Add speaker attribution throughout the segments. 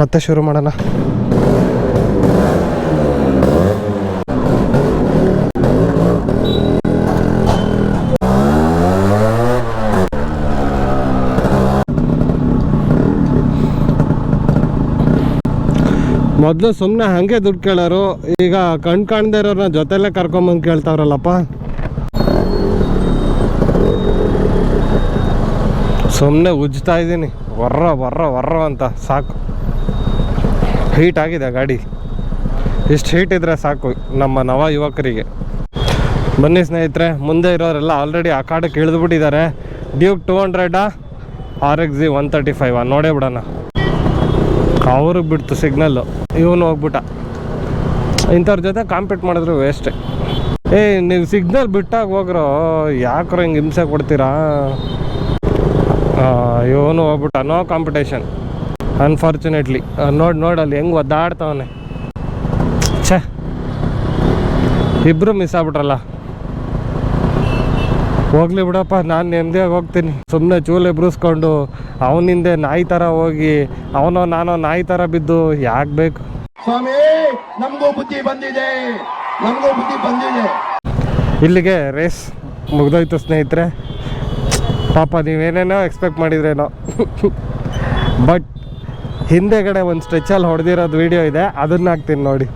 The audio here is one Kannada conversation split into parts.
Speaker 1: ಮತ್ತೆ ಶುರು ಮಾಡೋಣ. ಮೊದಲು ಸುಮ್ಮನೆ ಹಾಗೆ ದುಡ್ಡು ಕೇಳೋರು, ಈಗ ಕಣ್ ಕಾಣ್ದೇ ಇರೋರನ್ನ ಜೊತೆಲೇ ಕರ್ಕೊಂಬಂದು ಕೇಳ್ತಾವ್ರಲ್ಲಪ್ಪ. ಸುಮ್ಮನೆ ಉಜ್ತಾ ಇದ್ದೀನಿ. ವರ್ರ ವರ್ರ ವರ್ರ ಅಂತ, ಸಾಕು. ಹೀಟ್ ಆಗಿದೆ ಗಾಡಿ. ಇಷ್ಟು ಹೀಟ್ ಇದ್ರೆ ಸಾಕು ನಮ್ಮ ನವ ಯುವಕರಿಗೆ. ಬನ್ನಿ ಸ್ನೇಹಿತರೆ, ಮುಂದೆ ಇರೋರೆಲ್ಲ ಆಲ್ರೆಡಿ ಆ ಕಾಡಕ್ಕೆ ಇಳಿದ್ಬಿಟ್ಟಿದ್ದಾರೆ. Duke two ಹಂಡ್ರೆಡಾ R X G one thirty five ನೋಡೇ ಬಿಡೋಣ. ಅವ್ರಿಗೆ ಬಿಡ್ತು ಸಿಗ್ನಲ್ಲು ಇವನು ಹೋಗ್ಬಿಟ್ಟ. ಇಂಥವ್ರ ಜೊತೆ ಕಾಂಪೀಟ್ ಮಾಡಿದ್ರು ವೇಸ್ಟೇ ಏಯ್ ನೀವು ಸಿಗ್ನಲ್ ಬಿಟ್ಟಾಗ ಹೋಗ್ರು, ಯಾಕ್ರೋ ಹಿಂಗೆ ಹಿಂಸೆ ಕೊಡ್ತೀರಾ? ಇವನು ಹೋಗ್ಬಿಟ್ಟ ನೋ ಕಾಂಪಿಟೇಷನ್ ಅನ್ಫಾರ್ಚುನೇಟ್ಲಿ ನೋಡಿ ನೋಡಲ್ಲಿ ಹೆಂಗೆ ಒದ್ದಾಡ್ತಾವನೆ. ಛೇ ಇಬ್ಬರು ಮಿಸ್ ಆಗ್ಬಿಟ್ರಲ್ಲ. ಹೋಗ್ಲಿ ಬಿಡಪ್ಪ ನಾನು ನೆಮ್ಮದಿಯಾಗಿ ಹೋಗ್ತೀನಿ. ಸುಮ್ಮನೆ ಚೂಲೆ ಬ್ರೂಸ್ಕೊಂಡು ಅವನಿಂದೆ ನಾಯಿ ಥರ ಹೋಗಿ ಅವನೋ ನಾನೋ ನಾಯಿ ಥರ ಬಿದ್ದು ಯಾಕೆ ಬೇಕು?
Speaker 2: ಸ್ವಾಮಿ ನಮಗೂ ಬುದ್ಧಿ ಬಂದಿದೆ. ನಮಗೂ ಬುದ್ಧಿ ಬಂದಿದೆ.
Speaker 1: ಇಲ್ಲಿಗೆ ರೇಸ್ ಮುಗ್ದೋಯ್ತು ಸ್ನೇಹಿತರೆ. ಪಾಪ ನೀವೇನೇನೋ ಎಕ್ಸ್ಪೆಕ್ಟ್ ಮಾಡಿದ್ರೇನೋ. ಬಟ್ ಹಿಂದೆಗಡೆ ಒಂದು ಸ್ಟ್ರೆಚಲ್ಲಿ ಹೊಡೆದಿರೋದು ವಿಡಿಯೋ ಇದೆ ಅದನ್ನ ಹಾಕ್ತೀನಿ ನೋಡಿ.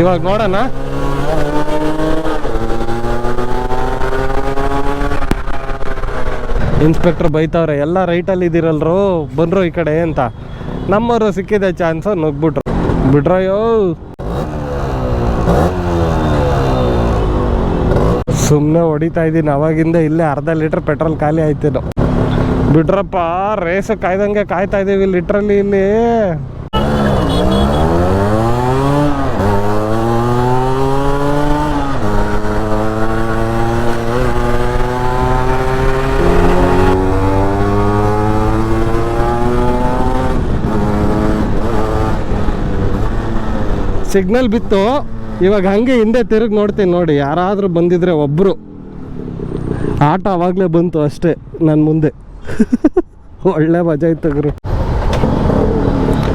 Speaker 1: ಇವಾಗ ನೋಡೋಣ. ಇನ್ಸ್ಪೆಕ್ಟ್ರ್ ಬೈತವ್ರೆ, ಎಲ್ಲ ರೈಟಲ್ಲಿ ಇದ್ದೀರಲ್ರು ಬಂದರು ಈ ಕಡೆ ಅಂತ. ನಮ್ಮವರು ಸಿಕ್ಕಿದೆ ಚಾನ್ಸು ನುಗ್ಬಿಟ್ರು ಬಿಡ್ರಯ್ಯೋ ಸುಮ್ಮನೆ ಹೊಡಿತಾ ಇದ್ದೀನಿ, ಅವಾಗಿಂದ ಇಲ್ಲೇ ಅರ್ಧ ಲೀಟ್ರ್ ಪೆಟ್ರೋಲ್ ಖಾಲಿ ಆಯ್ತು ಬಿಡ್ರಪ್ಪ ರೇಸ್ ಕಾಯ್ದಂಗೆ ಕಾಯ್ತಾ ಇದ್ದೀವಿ ಲಿಟ್ರಲ್ಲಿ ಇಲ್ಲಿ. ಸಿಗ್ನಲ್ ಬಿತ್ತು. ಇವಾಗ ಹಂಗೆ ಹಿಂದೆ ತಿರುಗಿ ನೋಡ್ತೀನಿ ನೋಡಿ, ಯಾರಾದರೂ ಬಂದಿದ್ರೆ ಒಬ್ಬರು ಆಟ ಆವಾಗಲೇ ಬಂತು ಅಷ್ಟೇ ನನ್ನ ಮುಂದೆ. ಒಳ್ಳೆ ಮಜಾ ಇತ್ತು ಗುರು.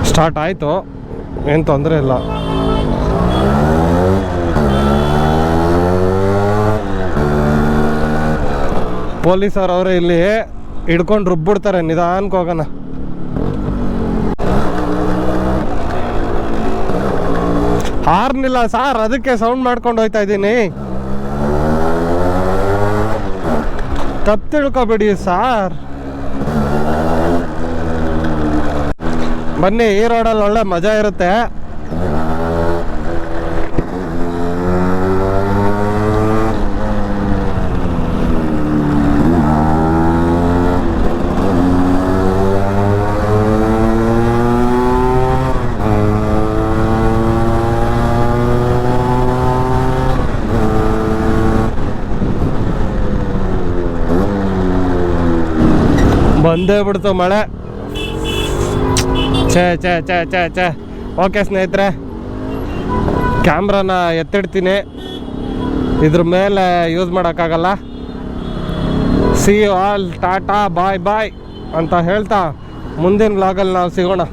Speaker 1: ಸ್ಟಾರ್ಟ್ ಆಯಿತು, ಏನು ತೊಂದರೆ ಇಲ್ಲ. ಪೊಲೀಸರು ಅವರೇ ಇಲ್ಲಿ ಹಿಡ್ಕೊಂಡು ರುಬ್ಬಿಡ್ತಾರೆ, ನಿಧಾನಕ್ಕೆ ಹೋಗೋಣ. ಹಾರ್ನಿಲ್ಲ ಸಾರ್, ಅದಕ್ಕೆ ಸೌಂಡ್ ಮಾಡ್ಕೊಂಡು ಹೋಯ್ತಾ ಇದ್ದೀನಿ. ತಪ್ಪು ತಿಳ್ಕೊಬೇಡಿ ಸಾರ್. ಬನ್ನಿ, ಈ ರೋಡಲ್ಲಿ ಒಳ್ಳೆ ಮಜಾ ಇರುತ್ತೆ. ಬಂದೇ ಬಿಡ್ತು ಮಳೆ. ಛೇ ಛೇ ಛೇ ಛೇ ಛೇ. ಓಕೆ ಸ್ನೇಹಿತರೆ, ಕ್ಯಾಮ್ರಾನ ಎತ್ತಿಡ್ತೀನಿ. ಇದ್ರ ಮೇಲೆ ಯೂಸ್ ಮಾಡೋಕ್ಕಾಗಲ್ಲ. See all tata, bye bye ಅಂತ ಹೇಳ್ತಾ ಮುಂದಿನ ವ್ಲಾಗಲ್ಲಿ ನಾವು ಸಿಗೋಣ.